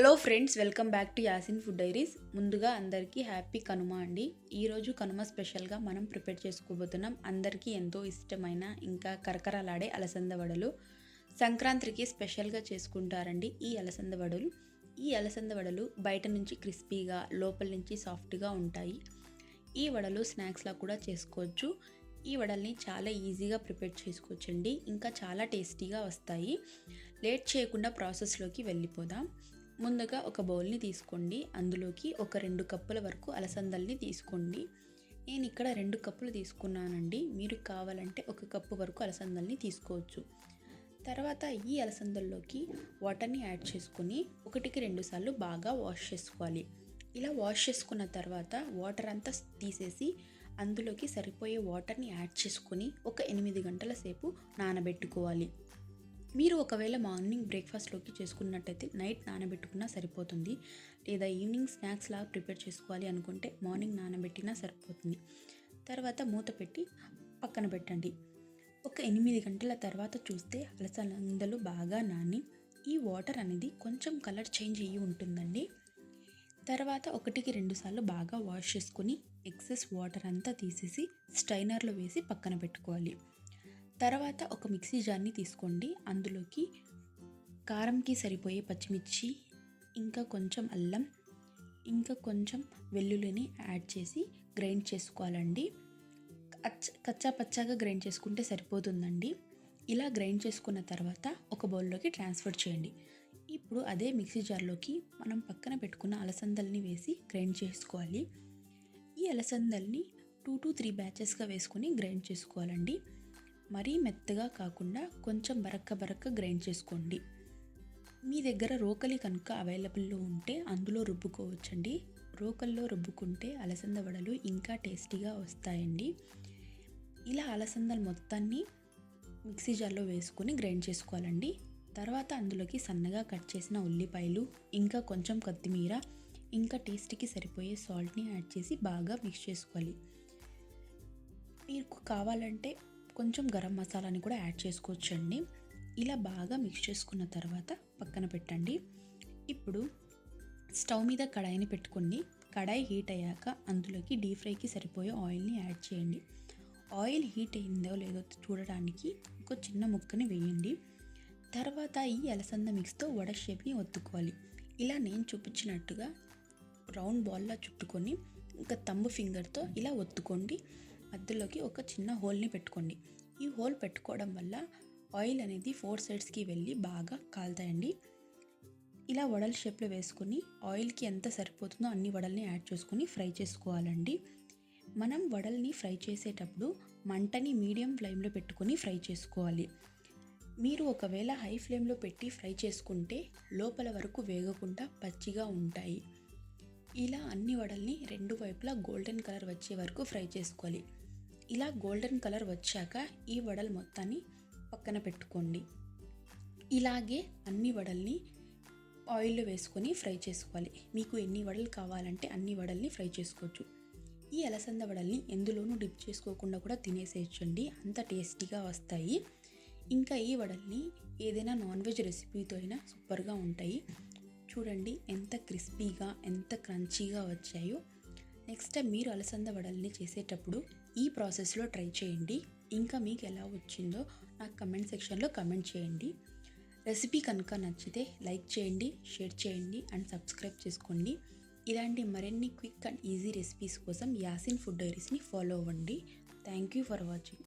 Hello friends welcome back to Yasin food diaries. ముందుగా అందరికీ happy Kanuma అండి. ఈరోజు కనుమ స్పెషల్గా మనం ప్రిపేర్ చేసుకోబోతున్నాం. అందరికీ ఎంతో ఇష్టమైన ఇంకా కరకరలాడే అలసంద వడలు. సంక్రాంతికి స్పెషల్గా చేసుకుంటారండి ఈ అలసంద వడలు. ఈ అలసంద వడలు బయట నుంచి క్రిస్పీగా లోపల నుంచి సాఫ్ట్గా ఉంటాయి. ఈ వడలు స్నాక్స్లా కూడా చేసుకోవచ్చు. ఈ వడల్ని చాలా ఈజీగా ప్రిపేర్ చేసుకోవచ్చండి. ఇంకా చాలా టేస్టీగా వస్తాయి. లేట్ చేయకుండా ప్రాసెస్లోకి వెళ్ళిపోదాం. ముందుగా ఒక బౌల్ని తీసుకోండి. అందులోకి ఒక రెండు కప్పుల వరకు అలసందల్ని తీసుకోండి. నేను ఇక్కడ రెండు కప్పులు తీసుకున్నానండి. మీరు కావాలంటే ఒక కప్పు వరకు అలసందల్ని తీసుకోవచ్చు. తర్వాత ఈ అలసందల్లోకి వాటర్ని యాడ్ చేసుకుని ఒకటికి రెండు సార్లు బాగా వాష్ చేసుకోవాలి. ఇలా వాష్ చేసుకున్న తర్వాత వాటర్ అంతా తీసేసి అందులోకి సరిపోయే వాటర్ని యాడ్ చేసుకొని ఒక ఎనిమిది గంటల సేపు నానబెట్టుకోవాలి. మీరు ఒకవేళ మార్నింగ్ బ్రేక్ఫాస్ట్లోకి చేసుకున్నట్టయితే నైట్ నానబెట్టుకున్నా సరిపోతుంది. లేదా ఈవినింగ్ స్నాక్స్ లాగా ప్రిపేర్ చేసుకోవాలి అనుకుంటే మార్నింగ్ నానబెట్టినా సరిపోతుంది. తర్వాత మూత పెట్టి పక్కన పెట్టండి. ఒక ఎనిమిది గంటల తర్వాత చూస్తే అలసందలు బాగా నాని ఈ వాటర్ అనేది కొంచెం కలర్ చేంజ్ అయ్యి ఉంటుందండి. తర్వాత ఒకటికి రెండు సార్లు బాగా వాష్ చేసుకొని ఎక్సెస్ వాటర్ అంతా తీసేసి స్ట్రైనర్లో వేసి పక్కన పెట్టుకోవాలి. తర్వాత ఒక మిక్సీ జార్ని తీసుకోండి. అందులోకి కారంకి సరిపోయే పచ్చిమిర్చి ఇంకా కొంచెం అల్లం ఇంకా కొంచెం వెల్లుల్లిని యాడ్ చేసి గ్రైండ్ చేసుకోవాలండి. కచ్చా పచ్చాగా గ్రైండ్ చేసుకుంటే సరిపోతుందండి. ఇలా గ్రైండ్ చేసుకున్న తర్వాత ఒక బౌల్లోకి ట్రాన్స్ఫర్ చేయండి. ఇప్పుడు అదే మిక్సీ జార్లోకి మనం పక్కన పెట్టుకున్న అలసందల్ని వేసి గ్రైండ్ చేసుకోవాలి. ఈ అలసందల్ని టూ టు త్రీ బ్యాచెస్గా వేసుకొని గ్రైండ్ చేసుకోవాలండి. మరీ మెత్తగా కాకుండా కొంచెం బరక్క బరక్క గ్రైండ్ చేసుకోండి. మీ దగ్గర రోకలి కనుక అవైలబుల్లో ఉంటే అందులో రుబ్బుకోవచ్చండి. రోకల్లో రుబ్బుకుంటే అలసంద వడలు ఇంకా టేస్టీగా వస్తాయండి. ఇలా అలసందలు మొత్తాన్ని మిక్సీ జార్లో వేసుకొని గ్రైండ్ చేసుకోవాలండి. తర్వాత అందులోకి సన్నగా కట్ చేసిన ఉల్లిపాయలు ఇంకా కొంచెం కొత్తిమీర ఇంకా టేస్ట్కి సరిపోయే సాల్ట్ని యాడ్ చేసి బాగా మిక్స్ చేసుకోవాలి. మీకు కావాలంటే కొంచెం గరం మసాలాని కూడా యాడ్ చేసుకోవచ్చండి. ఇలా బాగా మిక్స్ చేసుకున్న తర్వాత పక్కన పెట్టండి. ఇప్పుడు స్టవ్ మీద కడాయిని పెట్టుకొని కడాయి హీట్ అయ్యాక అందులోకి డీప్ ఫ్రైకి సరిపోయే ఆయిల్ని యాడ్ చేయండి. ఆయిల్ హీట్ అయిందో లేదో చూడడానికి ఒక చిన్న ముక్కని వేయండి. తర్వాత ఈ అలసంద మిక్స్తో వడ షేప్ని ఒత్తుకోవాలి. ఇలా నేను చూపించినట్టుగా రౌండ్ బాల్లా చుట్టుకొని ఇంకా తంబు ఫింగర్తో ఇలా ఒత్తుకోండి. మధ్యలోకి ఒక చిన్న హోల్ని పెట్టుకోండి. ఈ హోల్ పెట్టుకోవడం వల్ల ఆయిల్ అనేది ఫోర్ సైడ్స్కి వెళ్ళి బాగా కాలుతాయండి. ఇలా వడల షేప్లో వేసుకుని ఆయిల్కి ఎంత సరిపోతుందో అన్ని వడల్ని యాడ్ చేసుకొని ఫ్రై చేసుకోవాలండి. మనం వడల్ని ఫ్రై చేసేటప్పుడు మంటని మీడియం ఫ్లేమ్లో పెట్టుకొని ఫ్రై చేసుకోవాలి. మీరు ఒకవేళ హై ఫ్లేమ్లో పెట్టి ఫ్రై చేసుకుంటే లోపల వరకు వేగకుండా పచ్చిగా ఉంటాయి. ఇలా అన్ని వడల్ని రెండు వైపులా గోల్డెన్ కలర్ వచ్చే వరకు ఫ్రై చేసుకోవాలి. ఇలా గోల్డెన్ కలర్ వచ్చాక ఈ వడలు మొత్తాన్ని పక్కన పెట్టుకోండి. ఇలాగే అన్ని వడల్ని ఆయిల్లో వేసుకొని ఫ్రై చేసుకోవాలి. మీకు ఎన్ని వడలు కావాలంటే అన్ని వడల్ని ఫ్రై చేసుకోవచ్చు. ఈ అలసంద వడల్ని ఎందులోనూ డిప్ చేసుకోకుండా కూడా తినేసేయచ్చండి. అంత టేస్టీగా వస్తాయి. ఇంకా ఈ వడల్ని ఏదైనా నాన్ వెజ్ రెసిపీతో అయినా సూపర్గా ఉంటాయి. చూడండి ఎంత క్రిస్పీగా ఎంత క్రంచీగా వచ్చాయో. నెక్స్ట్ టైం మీరు అలసంద వడల్ని చేసేటప్పుడు ఈ ప్రాసెస్లో ట్రై చేయండి. ఇంకా మీకు ఎలా వచ్చిందో నాకు కమెంట్ సెక్షన్లో కమెంట్ చేయండి. రెసిపీ కనుక నచ్చితే లైక్ చేయండి షేర్ చేయండి అండ్ సబ్స్క్రైబ్ చేసుకోండి. ఇలాంటి మరిన్ని క్విక్ అండ్ ఈజీ రెసిపీస్ కోసం యాసిన్ ఫుడ్ డైరీస్ని ఫాలో అవ్వండి. Thank you for watching.